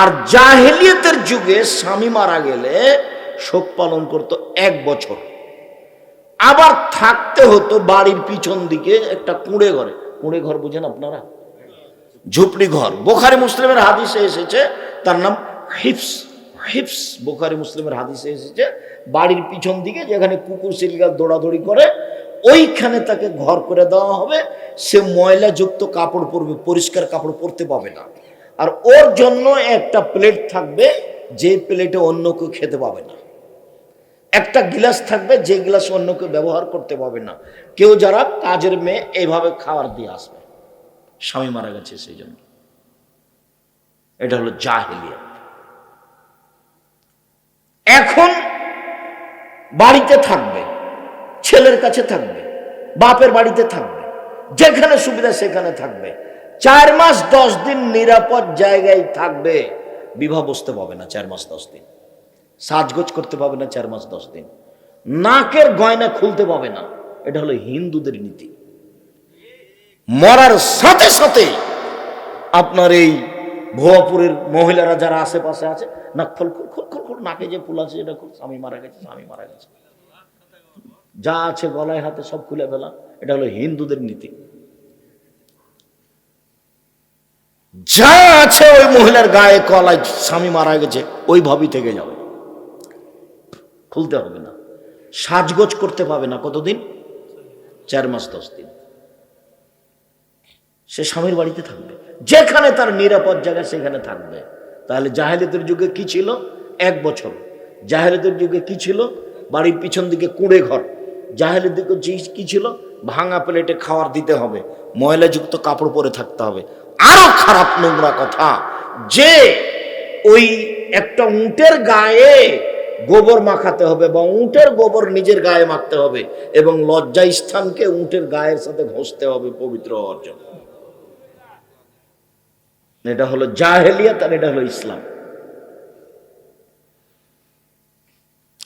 আর জাহেলিয়তের যুগে স্বামী মারা গেলে শোক পালন করত এক বছর। আবার থাকতে হতো বাড়ির পিছন দিকে একটা কুঁড়ে ঘরে। কুঁড়ে ঘর বুঝেন আপনারা? ঝুপড়ি ঘর। বোখারি মুসলিমের হাদিসে এসেছে, তার নাম হিপস হিপস বোখারি মুসলিমের হাদিসে এসেছে, বাড়ির পিছন দিকে যেখানে কুকুর, সিলগাল দৌড়াদৌড়ি করে, ওইখানে তাকে ঘর করে দেওয়া হবে। সে ময়লাযুক্ত কাপড় পরবে, পরিষ্কার কাপড় পরতে পাবে না। আর ওর জন্য একটা প্লেট থাকবে, যে প্লেটে অন্য কেউ খেতে পাবে না। একটা গিলাস থাকবে, যে গিলাস অন্য কেউ ব্যবহার করতে পাবে না। কেউ যারা কাজের মেয়ে এইভাবে খাবার দিয়ে আসবে। স্বামী মারা গেছে সেই জন্য। এটা হলো জাহেলিয়া এখন বাড়িতে থাকবে, ছেলের কাছে থাকবে, বাপের বাড়িতে থাকবে, যেখানে সুবিধা সেখানে থাকবে। চার মাস দশ দিন নিরাপদ জায়গায় থাকবে, বিবাহ বসতে পাবে না চার মাস দশ দিন। সাজগোজ করতে পাবে না চার মাস দশ দিন। নাকের গয়না খুলতে পাবে না। এটা হলো হিন্দুদের নীতি। মরার সাথে সাথে আপনার এই ভুয়াপুরের মহিলারা যারা আশেপাশে আছে, নাক ফল খুল, খোল, খুল খুল, নাকে যে ফুল আছে, এটা খুব স্বামী মারা গেছে, স্বামী মারা গেছে। যা আছে গলায় হাতে সব খুলে ফেলা। এটা হলো হিন্দুদের নীতি। যা আছে ওই মহিলার গায়ে কলায় স্বামী মারা গেছে ওইভাবেই থেকে যাবে। খুলতে হবে না। সাজগোজ করতে পাবে না কতদিন? চার মাস, দশ দিন। সে স্বামীর বাড়িতে থাকবে। যেখানে তার নিরাপদ জায়গা, সেখানে থাকবে। তাহলে জাহেলিদের যুগে কি ছিল? এক বছর। জাহেলিদের যুগে কি ছিল? বাড়ির পিছন দিকে কুঁড়ে ঘর। জাহেলের কি ছিল? ভাঙা প্লেটে খাবার দিতে হবে, ময়লাযুক্ত কাপড় পরে থাকতে হবে। আরও খারাপ নোংরা কথা, যে ওই একটা উটের গায়ে গোবর মাখাতে হবে বা উটের গোবর নিজের গায়ে মাখতে হবে এবং লজ্জা স্থানকে উটের গায়ের সাথে ঘষতে হবে পবিত্র হওয়ার জন্য। এটা হলো জাহেলিয়াত আর এটা হলো ইসলাম।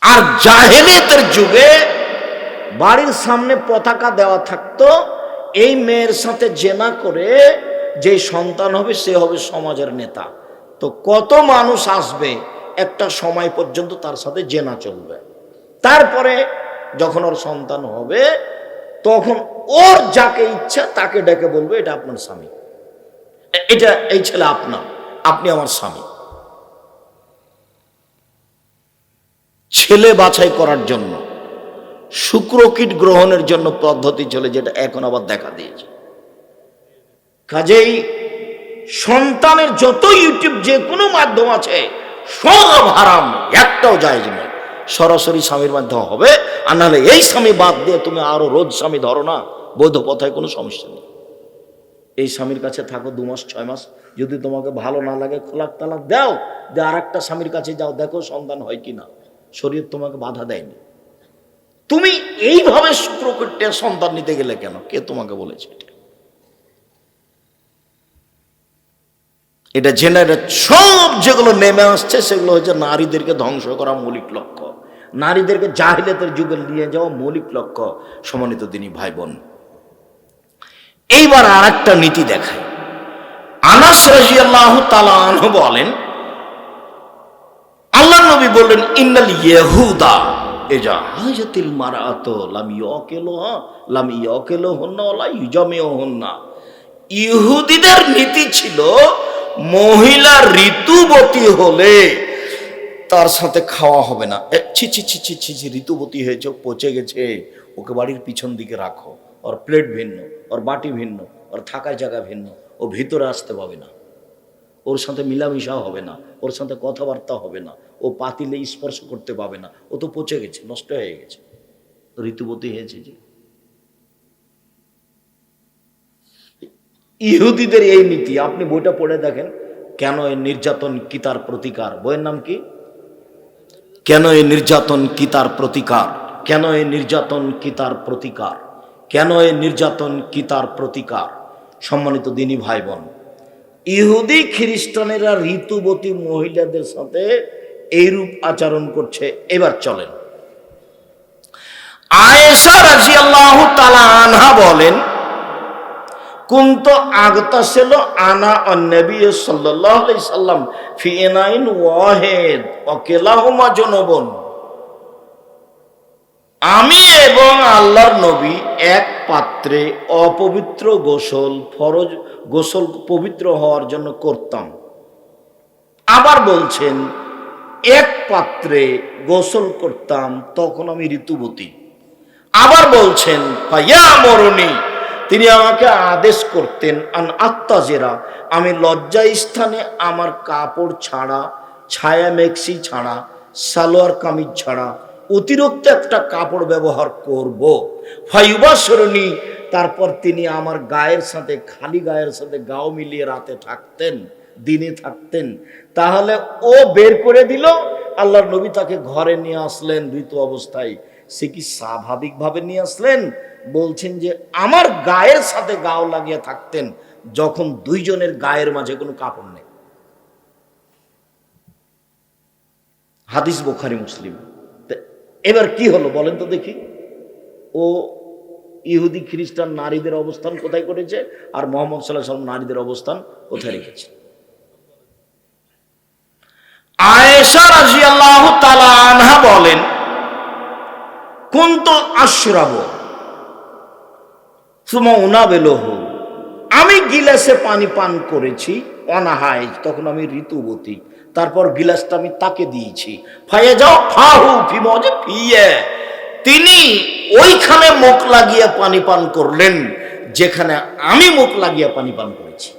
আর জাহেলিয়াতের যুগে বাড়ির সামনে পতাকা দেওয়া থাকতো, এই মেয়ের সাথে জেনা করে যে সন্তান হবে সে হবে সমাজের নেতা। তো কত মানুষ আসবে একটা সময় পর্যন্ত তার সাথে জেনা চলবে। তারপরে যখন ওর সন্তান হবে, তখন ওর যাকে ইচ্ছা তাকে ডেকে বলবে, এটা আপনার স্বামী। এটা এই ছেলে আপনার, আপনি আমার স্বামী। ছেলে বাছাই করার জন্য শুক্রকীট গ্রহণের জন্য পদ্ধতি চলে, যেটা এখন আবার দেখা দিয়েছে। কাজেই সন্তানের যত ইউটিউব যে কোনো মাধ্যম আছে, সব হারাম, একটাও জায়েজ নয়। সরাসরি স্বামীর মাধ্যমে হবে, আর নাহলে এই স্বামী বাদ দিয়ে তুমি আরও রোজ স্বামী ধরো না, বৈধ পথায় কোনো সমস্যা নেই। এই স্বামীর কাছে থাকো দু মাস, ছয় মাস, যদি তোমাকে ভালো না লাগে, খোলাক তালাক দাও যে আর একটা স্বামীর কাছে যাও, দেখো সন্তান হয় কি না শরীর তোমাকে বাধা দেয়নি। তুমি এইভাবে শুক্রকৃত্যে সন্তান নিতে গেলে কেন? কে তোমাকে বলেছে এটা? জেনারেট সব যেগুলো নেমে আসছে, সেগুলো হচ্ছে নারীদেরকে ধ্বংস করা মৌলিক লক্ষ্য। নারীদেরকে জাহিলিয়াতের যুগে নিয়ে যাওয়া মৌলিক লক্ষ্য সমানিত তিনি ভাই বোন। এইবার আর একটা নীতি দেখায় আনাস রাজিয়াল্লাহ তালাহ বলেন, আল্লাহ নবী বললেন, ইন্নাল ইয়েহুদা এজা হাজাতিল মারাত, লাম ইয়াকেলো লাম ইয়াকেলো হন্না ওলা ইউজামেও হন্না ইহুদিদের নীতি ছিল মহিলা ঋতুবতী হলে তার সাথে খাওয়া হবে না। ছি ছি ছি ছি ছি ছি, ঋতুবতী হয়েছে পচে গেছে, ওকে বাড়ির পিছন দিকে রাখো। ওর প্লেট ভিন্ন, ওর বাটি ভিন্ন, ওর থাকার জায়গা ভিন্ন, ও ভিতরে আসতে পাবে না। ওর সাথে মিলামিশা হবে না, ওর সাথে কথাবার্তা হবে না, ও পাতিলে স্পর্শ করতে পাবে না, ও তো পচে গেছে, নষ্ট হয়ে গেছে। ঋতুবতী হয়েছে যে। ইহুদিদের এই নীতি, আপনি বইটা পড়ে দেখেন, কেন এই নির্যাতন কি তার প্রতিকার? বইয়ের নাম কি? কেন এই নির্যাতন কি তার প্রতিকার? কেন এই নির্যাতন কি তার প্রতিকার? কেন এই নির্যাতন কি তার প্রতিকার? সম্মানিত দিনী ভাই বোন ইহুদি খ্রিস্টানেরা ঋতুবতী মহিলাদের সাথে এইরূপ আচরণ করছে। এবার চলেন। আয়েশা রাজিয়াল্লাহু তাআলা আনহা বলেন, কুন্ত আগতাসিল আনা অন্নবী আলাইহি সাল্লাম ফি এনাইন ওয়াহিদ ওয়াকিলাহুমা জুনুবুন। আমি এবং আল্লাহর নবী এক পাত্রে অপবিত্র গোসল ফরজ গোসল পবিত্র হওয়ার জন্য করতাম। আবার বলছেন, এক পাত্রে গোসল করতাম, তখন আমি ঋতুবতী। আবার বলছেন ভাইয়া মরণী তিনি আমাকে আদেশ করতেন, আন আত্মাজেরা আমি লজ্জা স্থানে আমার কাপড় ছাড়া ছায়া মেক্সি ছাড়া, সালোয়ার কামিজ ছাড়া অতিরিক্ত একটা কাপড় ব্যবহার করব। ফাইবাসরণী তারপর তিনি আমার গায়ের সাথে, খালি গায়ের সাথে গাও মিলিয়ে রাতে থাকতেন, দিনে থাকতেন। তাহলে ও বের করে দিল, আল্লাহর নবী তাকে ঘরে নিয়ে আসলেন ঋতু অবস্থায়। সে কি স্বাভাবিকভাবে নিয়ে আসলেন? বলছেন যে, আমার গায়ের সাথে গাও লাগিয়ে থাকতেন, যখন দুইজনের গায়ের মাঝে কোনো কাপড় নেই। হাদিস বোখারি, মুসলিম। এবার কি হলো বলেন তো দেখি। ও ইহুদি খ্রিস্টান নারীদের অবস্থান কোথায় করেছে? আর মোহাম্মদ সাল্লাহ সাল্লাম নারীদের অবস্থান কোথায় রেখেছে? আয়েশা রাজিয়াল্লাহু তাআলা আনহা বলেন আশরাব আমি গিলাসে পানি পান করেছি, অনাহায়, তখন আমি ঋতুবতী। তারপর গিলাসটা আমি তাকে দিয়েছি। ফাইয়া যাও, ফাহু ফিমজে ফিয়ে তিনি ওইখানে মুখ লাগিয়ে পানি পান করলেন, যেখানে আমি মুখ লাগিয়ে পানি পান করেছি।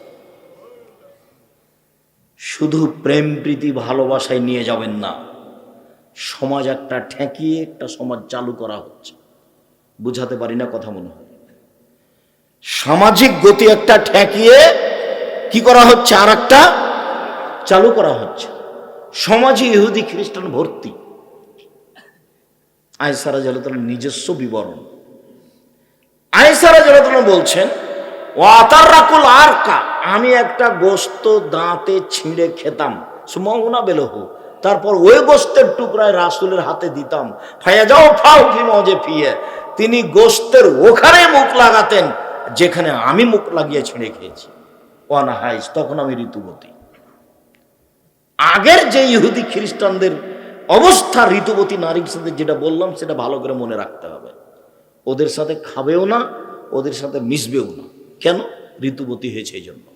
শুধু প্রেম প্রীতি ভালোবাসায় নিয়ে যাবেন না, সমাজ একটা ঠেকিয়ে একটা সমাজ চালু করা হচ্ছে। বুঝাতে পারি না কথা মনে হয়। সামাজিক গতি একটা ঠেকিয়ে কি করা হচ্ছে? আর একটা চালু করা হচ্ছে। সমাজে ইহুদি, খ্রিস্টান ভর্তি। আয়সারা জালাতন নিজস্ব বিবরণ। আয়সারা জালাতন বলছেন আমি একটা গোস্ত দাঁতে ছিঁড়ে খেতাম। সুমনা বেলহ, তারপর ওই গোস্তের টুকরায় রাসুলের হাতে দিতাম। ফাইয়া যাও ফাও কি মজে ফিয়ে, তিনি গোস্তের ওখানে মুখ লাগাতেন, যেখানে আমি মুখ লাগিয়ে ছিঁড়ে খেয়েছি। ওয়ানা হাইস তখন আমি ঋতুবতী। আগের যে ইহুদি খ্রিস্টানদের অবস্থা, ঋতুবতী নারীর সাথে যেটা বললাম, সেটা ভালো করে মনে রাখতে হবে। ওদের সাথে খাবেও না, ওদের সাথে মিশবেও না। কেন? ঋতুবতী হয়েছে এই জন্য।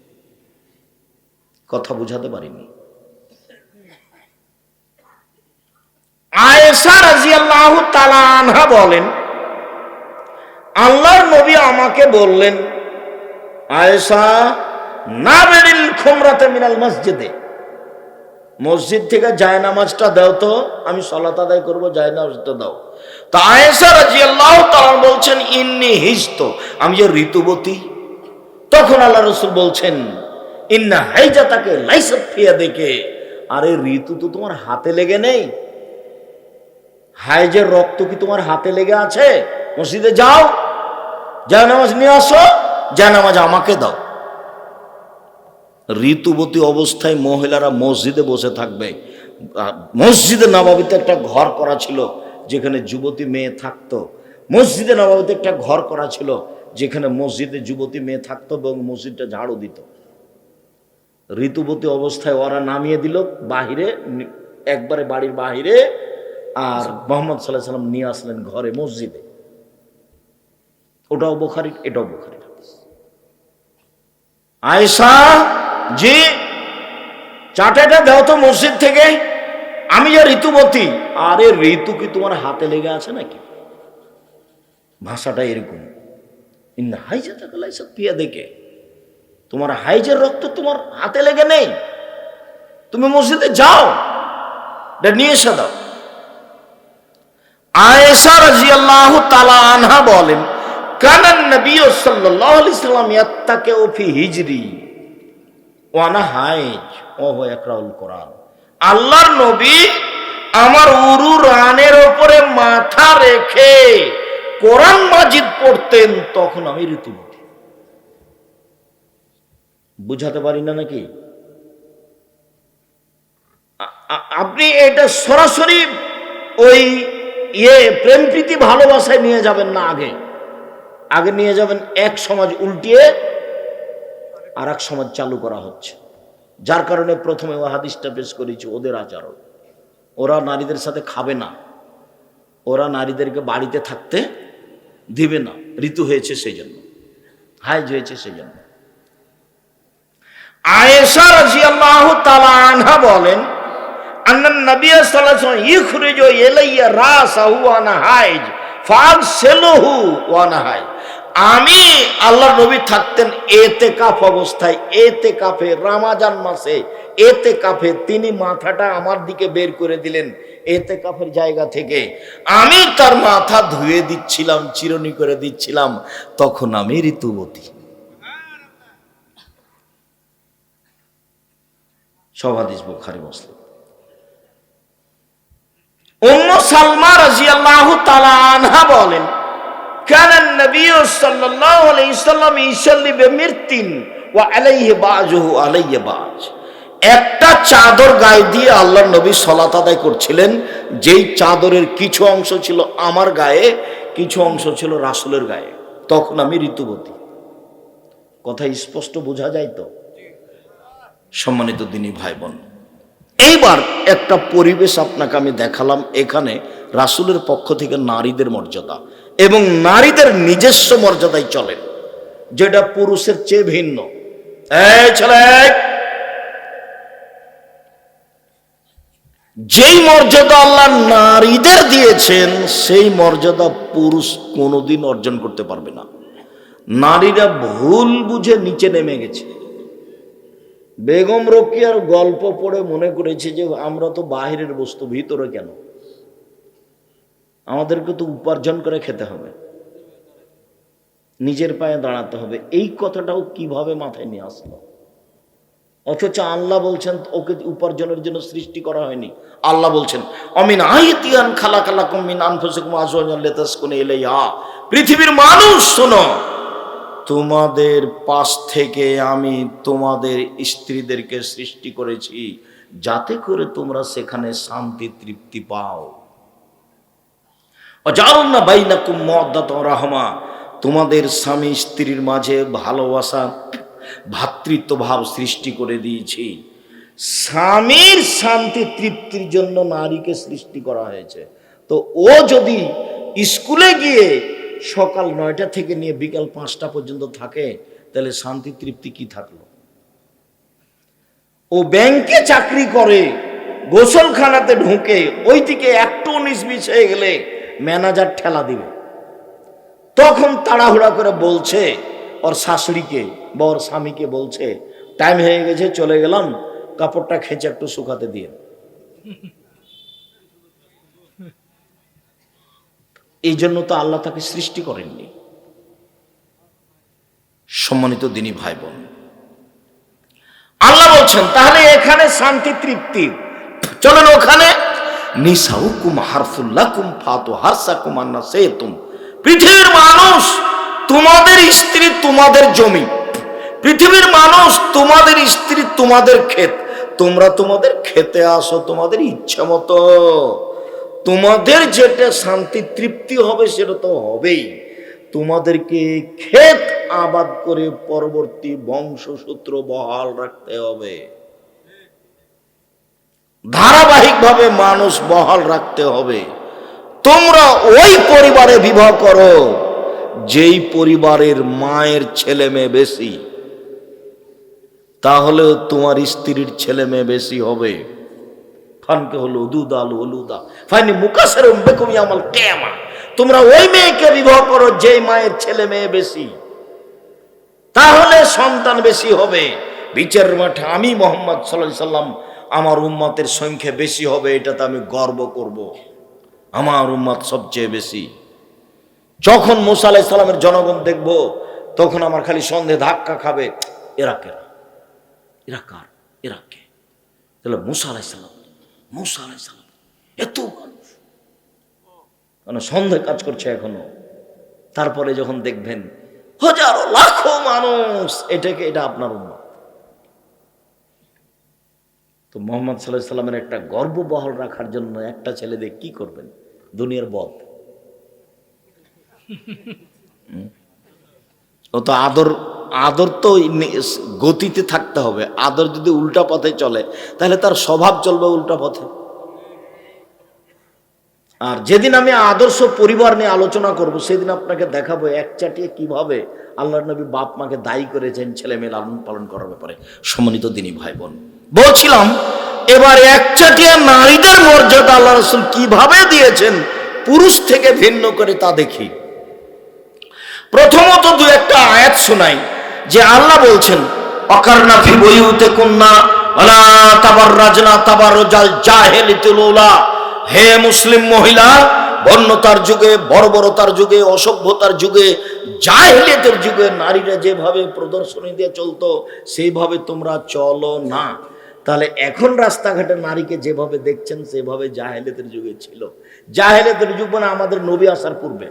কথা বুঝাতে পারিনি। আয়েশা রাজিয়াল্লাহু তাআলা আনহা বলেন, আল্লাহর নবী আমাকে বললেন, আয়েশা, না বেরিল খুমরাতে মিনাল মসজিদে। মসজিদ থেকে যায় নামাজটা দাও তো, আমি সলাত আদায় করব, যায় নামাজটা দাও। তা আয়েশা রাজিয়াল্লাহু তাআলা বলছেন, ইন্নি হিজত আমি যে ঋতুবতী। তখন আল্লাহ রসুল বলছেন, ইন্না হাইজা তাকে লাইসব ফিয়া দেখে আরে ঋতু তো তোমার হাতে লেগে নেই। হাইজের রক্ত কি তোমার হাতে লেগে আছে? মসজিদে যাও, যায় নামাজ নিয়ে আসো, যায় নামাজ আমাকে দাও। ঋতুবতী অবস্থায় মহিলারা মসজিদে বসে থাকবে। মসজিদে নবাবিতে একটা ঘর করা ছিল, যেখানে যুবতী মেয়ে থাকতো। মসজিদে নবাবিতে একটা ঘর করা ছিল, যেখানে মসজিদে যুবতী মেয়ে থাকতো এবং মসজিদটা ঝাড়ু দিত। ঋতুবতী অবস্থায় ওরা নামিয়ে দিল বাহিরে একবারে বাড়ির বাহিরে, আর মোহাম্মদ সাল্লাহ সাল্লাম নিয়ে আসলেন ঘরে, মসজিদে। ওটাও বোখারি এটাও বোখারি আয়সা জি চাটাটা দাও তো মসজিদ থেকে, আমি যে ঋতুবতী। আরে ঋতু কি তোমার হাতে লেগে আছে নাকি? ভাষাটা এরকম। পিয়া দেখে তোমার হাইজের রক্ত তোমার হাতে লেগে নেই। তুমি মসজিদে যাও নিয়ে এসে দাও। আয়েশা রাদিয়াল্লাহু তাআলা আনহা বলেন, কানান নবী সাল্লাল্লাহু আলাইহি সাল্লাম ইয়াত্তাকিউ ফি হিজরি। ওয়ানা হাইজ ও আল্লাহর নবী আমার উরু রানের ওপরে মাথা রেখে কোরআন মাজিদ পড়তেন, তখন আমি বুঝাতে পারি না নাকি? আপনি এটা সরাসরি ওই ইয়ে প্রেম প্রীতি ভালোবাসায় নিয়ে যাবেন না আগে। আগে নিয়ে যাবেন এক সমাজ উল্টিয়ে আর এক সমাজ চালু করা হচ্ছে। যার কারণে প্রথমে ও হাদিসটা পেশ করেছি, ওদের আচরণ। ওরা নারীদের সাথে খাবে না। ওরা নারীদেরকে বাড়িতে থাকতে দিবে না। ঋতু হয়েছে সেই জন্য হাইজ হয়েছে সেই জন্য আয়েশা রাদিয়াল্লাহু তাআলা আনহা বলেন হাইজ আমি আল্লাহ নবী থাকতেন এতে কাফ অবস্থায় এতে কাফে রামাজান মাসে এতে কাফে তিনি মাথাটা আমার দিকে বের করে দিলেন এতে কাফের জায়গা থেকে। আমি তার মাথা ধুয়ে দিচ্ছিলাম, চিরনি করে দিচ্ছিলাম, তখন আমি ঋতুবতী। সবাদিস বুখারি, মুসলিম। উম্ম সালমা রাদিয়াল্লাহু তাআলা আনহা বলেন كان النبي صلى الله عليه وسلم يصلي بمرت وعليه بعضه عليه بعض একটা চাদর গায়ে দিয়ে আল্লাহর নবী সলাত আদায় করছিলেন যেই চাদরের কিছু অংশ ছিল আমার গায়ে কিছু অংশ ছিল রাসূলের গায়ে তখন আমি ঋতুবতী কথা স্পষ্ট বোঝা যায় তো সম্মানিত দিনী ভাই বোন এইবার একটা পরিবেশ আপনাকে আমি দেখালাম এখানে রাসূলের পক্ষ থেকে নারীদের মর্যাদা এবং নারীদের নিজস্ব মর্যাদায় চলেন, যেটা পুরুষের চেয়ে ভিন্ন। ছেলে! যেই মর্যাদা আল্লাহ নারীদের দিয়েছেন, সেই মর্যাদা পুরুষ কোনোদিন অর্জন করতে পারবে না। নারীরা ভুল বুঝে নিচে নেমে গেছে। বেগম রকিয়ার গল্প পড়ে মনে করেছে যে, আমরা তো বাহিরের বস্তু, ভিতরে কেন? আমাদেরকে তো উপার্জন করে খেতে হবে। নিজের পায়ে দাঁড়াতে হবে। এই কথাটাও কীভাবে মাথায় নিয়ে আসলো? অথচ আল্লাহ বলছেন, ওকে উপার্জনের জন্য সৃষ্টি করা হয়নি। আল্লাহ বলছেন, অমিন আইতিয়ান খালা খালা কমিন আনফুসুকুম পৃথিবীর মানুষ, শোনো, তোমাদের পাশ থেকে আমি তোমাদের স্ত্রীদেরকে সৃষ্টি করেছি। যাতে করে তোমরা সেখানে শান্তি, তৃপ্তি পাও। রাহমা। তোমাদের স্বামী স্ত্রীর মাঝে ভালোবাসা ভাতৃত্ব ভাব সৃষ্টি করে দিয়েছি। স্বামীর শান্তি তৃপ্তির জন্য নারীকে সৃষ্টি করা হয়েছে। তো ও যদি স্কুলে গিয়ে সকাল নয়টা থেকে নিয়ে বিকাল পাঁচটা পর্যন্ত থাকে, তাহলে শান্তি তৃপ্তি কি থাকল? ও ব্যাংকে চাকরি করে, গোসলখানাতে ঢুকে ওই দিকে একটু উনিশ হয়ে গেলে ম্যানেজার ঠেলা দিবে। তখন তাড়াহুড়া করে বলছে, ওর শাশুড়িকে বা ওর স্বামীকে বলছে টাইম হয়ে গেছে, চলে গেলাম, কাপড়টা খেঁচে একটু শুকাতে দিয়ে এই জন্য তো আল্লাহ তাকে সৃষ্টি করেননি। সম্মানিত দিনী ভাই বোন আল্লাহ বলছেন, তাহলে এখানে শান্তি তৃপ্তি। চলেন ওখানে নিসাউকুম হারফুল্লাকুম ফাতু হারসাকুম আন্না সেতুম। পৃথিবীর মানুষ তোমাদের স্ত্রী তোমাদের জমি। পৃথিবীর মানুষ তোমাদের স্ত্রী তোমাদের ক্ষেত। তোমরা তোমাদের খেতে আসো, তোমাদের ইচ্ছা মতো। তোমাদের যেটা শান্তি, তৃপ্তি হবে সেটা তো হবেই। তোমাদেরকে ক্ষেত আবাদ করে পরবর্তী বংশসূত্র বহাল রাখতে হবে। ধারাবাহিকভাবে মানুষ বহাল রাখতে হবে। তোমরা ওই পরিবারে বিবাহ করো, যেই পরিবারের মায়ের ছেলে মেয়ে বেশি। তাহলেও তোমার স্ত্রীর ছেলে মেয়ে বেশি হবে। ফানকে হলো উদুদা হলুদা। ফাইনি মুকাসের বেকুমি আমল কেমা তোমরা ওই মেয়েকে বিবাহ করো, যেই মায়ের ছেলে মেয়ে বেশি। তাহলে সন্তান বেশি হবে। বিচারের মাঠে আমি মোহাম্মদ সাল্লাহ সাল্লাম আমার উম্মতের সংখ্যা বেশি হবে, এটাতে আমি গর্ব করব। আমার উম্মত সবচেয়ে বেশি। যখন মুসা আলাহ জনগণ দেখব, তখন আমার খালি সন্ধে ধাক্কা খাবে, এরা কেরা? এরা কার? এরা কে? তাহলে মুসা আলাহ মুসা সাল্লাম এত মানুষ। মানে সন্দেহ কাজ করছে এখনও। তারপরে যখন দেখবেন, হাজারো লাখো মানুষ, এটাকে, এটা আপনার উম্মত। তো মোহাম্মদ সাল্লাহ সাল্লামের একটা গর্ব বহাল রাখার জন্য একটা ছেলে দিয়ে কি করবেন? দুনিয়ার বধ? ও তো আদর আদর তো গতিতে থাকতে হবে। আদর যদি উল্টা পথে চলে, তাহলে তার স্বভাব চলবে উল্টা পথে। আর যেদিন আমি আদর্শ পরিবার নিয়ে আলোচনা করব, সেদিন আপনাকে দেখাবো এক চাটিয়ে কীভাবে আল্লাহ নবী বাপ মাকে দায়ী করেছেন ছেলে মেয়ে লালন পালন করার ব্যাপারে। সম্মানিত দিনী ভাই বোন বলছিলাম, এবার এক চাটিয়ে নারীদের মর্যাদা আল্লাহ রসুল কীভাবে দিয়েছেন, পুরুষ থেকে ভিন্ন করে তা দেখি। প্রথমত দু একটা আয়াত শোনাই, যে আল্লাহ বলছেন বইউতে কন্যা হে মুসলিম মহিলা, বন্যতার যুগে, বর্বরতার যুগে, অসভ্যতার যুগে যুগে নারীরা যেভাবে প্রদর্শনী দিয়ে চলতো, সেইভাবে তোমরা চলো না। তাহলে এখন রাস্তাঘাটে নারীকে যেভাবে দেখছেন, সেভাবে জাহেলিয়াতের যুগে ছিল। জাহেলিয়াতের যুগ মানে আমাদের নবী আসার পূর্বে।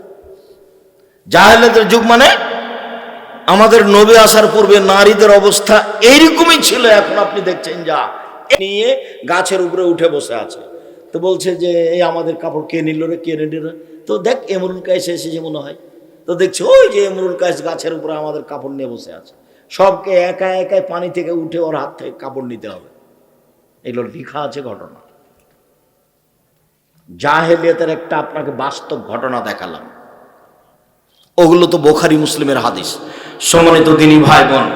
জাহেলাতের যুগ মানে আমাদের নবী আসার পূর্বে নারীদের অবস্থা এইরকমই ছিল, এখন আপনি দেখছেন যা। নিয়ে গাছের উপরে উঠে বসে আছে। তো বলছে যে, এই আমাদের কাপড় কে নিল রে, কে নিল রে? তো দেখ, এমরুল কায়েস এসেছে মনে হয়, তো দেখছে, ওই যে এমরুল কায়েস গাছের উপরে আমাদের কাপড় নিয়ে বসে আছে। সবকে একা একাই পানি থেকে উঠে ওর হাত থেকে কাপড় নিতে হবে। এগুলো লেখা আছে ঘটনা। জাহেলিয়াতের একটা আপনাকে বাস্তব ঘটনা দেখালাম। ওগুলো তো বোখারি মুসলিমের হাদিস। সম্মানিত দিনী ভাই বোন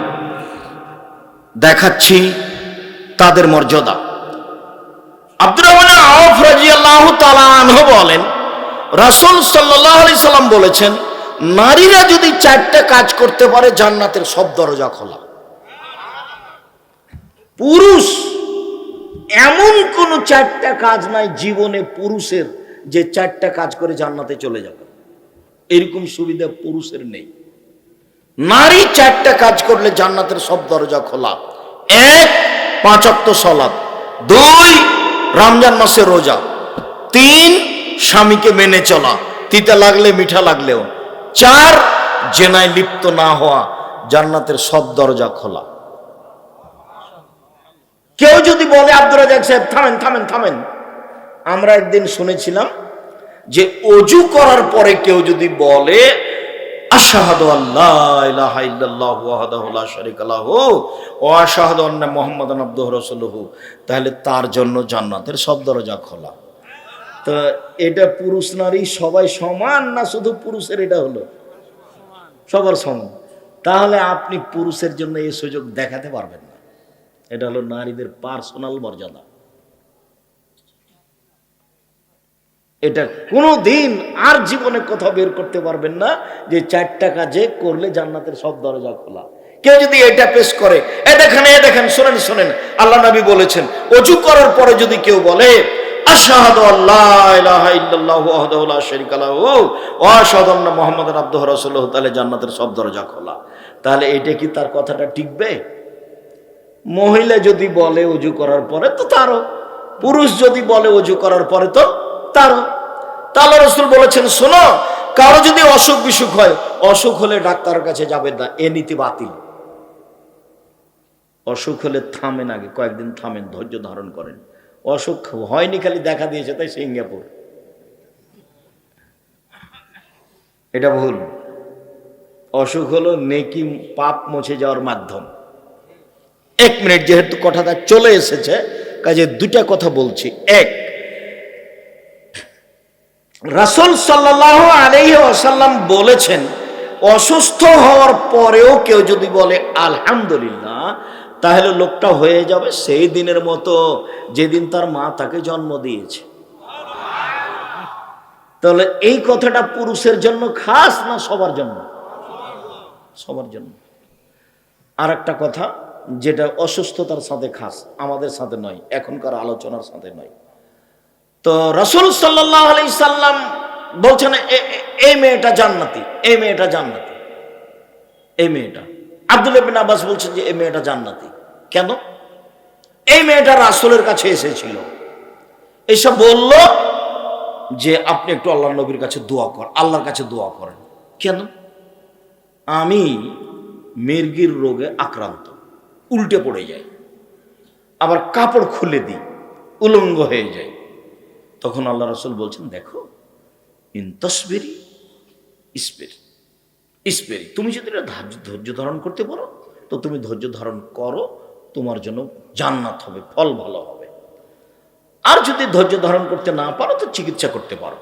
দেখাচ্ছি তাদের মর্যাদা। আব্দুর রহমান রাদিয়াল্লাহু তাআলা আনহু বলেন, রাসূল সাল্লাল্লাহু আলাইহি সাল্লাম বলেছেন, নারীরা যদি চারটা কাজ করতে পারে, জান্নাতের সব দরজা খোলা। পুরুষ এমন কোন চারটা কাজ নাই জীবনে পুরুষের যে চারটা কাজ করে জান্নাতে চলে যাবে। এরকম সুবিধা পুরুষের নেই। নারী চারটা কাজ করলে জান্নাতের সব দরজা খোলা। এক পাঁচক্ত সলাপ দুই, রমজান মাসে রোজা। তিন, স্বামীকে মেনে চলা। তিতা লাগলে, মিঠা লাগলেও। চার, জেনায় লিপ্ত না হওয়া। জান্নাতের সব দরজা খোলা। কেউ যদি বলে, আব্দুর রাজাক সাহেব, থামেন থামেন থামেন। আমরা একদিন শুনেছিলাম যে অজু করার পরে কেউ যদি বলে, আশাহাদু আল্লাহ ইলাহা ইল্লাল্লাহু ওয়াহদাহু লা শারীকা লাহু ওয়া আশহাদু আন্না মুহাম্মাদান আবদুহু রাসূলুহু, তাহলে তার জন্য জান্নাতের সব দরজা খোলা। তো এটা পুরুষ নারী সবাই সমান না শুধু পুরুষের এটা হলো? সবার সমান। তাহলে আপনি পুরুষের জন্য এই সুযোগ দেখাতে পারবেন না। এটা হলো নারীদের পার্সোনাল মর্যাদা। এটা কোনো দিন আর জীবনে কথা বের করতে পারবেন না যে চারটা কাজে করলে জান্নাতের সব দরজা খোলা। কেউ যদি এটা পেশ করে, এ দেখেন এ দেখেন, শোনেন শোনেন, আল্লাহ নবী বলেছেন, অজু করার পরে যদি কেউ বলে জান্নাতের সব দরজা খোলা। তাহলে এটা কি তার কথাটা টিকবে মহিলা যদি বলে অজু করার পরে তো তারও। পুরুষ যদি বলে অজু করার পরে তো তারও। তাহলে রসুল বলেছেন, শোনো, কারও যদি অসুখ বিসুখ হয়, অসুখ হলে ডাক্তারের কাছে যাবে না, এ নীতি বাতিল। অসুখ হলে থামেন আগে, কয়েকদিন থামেন, ধৈর্য ধারণ করেন। অসুখ হয়নি, খালি দেখা দিয়েছে, তাই সিঙ্গাপুর। এটা ভুল। অসুখ হলো নেকি পাপ মুছে যাওয়ার মাধ্যম। এক মিনিট যেহেতু কথাটা চলে এসেছে, কাজে দুটা কথা বলছি। এক, রাসুল সাল্লাহ আলাইহি আসাল্লাম বলেছেন, অসুস্থ হওয়ার পরেও কেউ যদি বলে, আলহামদুলিল্লাহ তাহলে লোকটা হয়ে যাবে সেই দিনের মতো যেদিন তার মা তাকে জন্ম দিয়েছে। তাহলে এই কথাটা পুরুষের জন্য খাস না সবার জন্য? সবার জন্য। আর একটা কথা যেটা অসুস্থতার সাথে খাস, আমাদের সাথে নয়, এখনকার আলোচনার সাথে নয়। তো রসুল সাল্লাম বলছেন এই মেয়েটা জান্নাতি, এই মেয়েটা জান্নাতি, এই মেয়েটা। আব্দুল আব্বাস বলছেন যে, এই মেয়েটা জান্নাতি। কেন? এই মেয়েটা রাসুলের কাছে এসেছিল। এসব বলল যে, আপনি একটু আল্লাহ নবীর কাছে দোয়া কর, আল্লাহর কাছে দোয়া করেন। কেন? আমি মির্গির রোগে আক্রান্ত। উল্টে পড়ে যায়। আবার কাপড় খুলে দিই, উলঙ্গ হয়ে যায়। তখন আল্লাহ রসুল বলছেন, দেখো, ইন তসবেরি ইসবের। স্পেরি তুমি যদি এটা ধৈর্য ধারণ করতে পারো, তো তুমি ধৈর্য ধারণ করো, তোমার জন্য জান্নাত হবে, ফল ভালো হবে। আর যদি ধৈর্য ধারণ করতে না পারো, তো চিকিৎসা করতে পারো।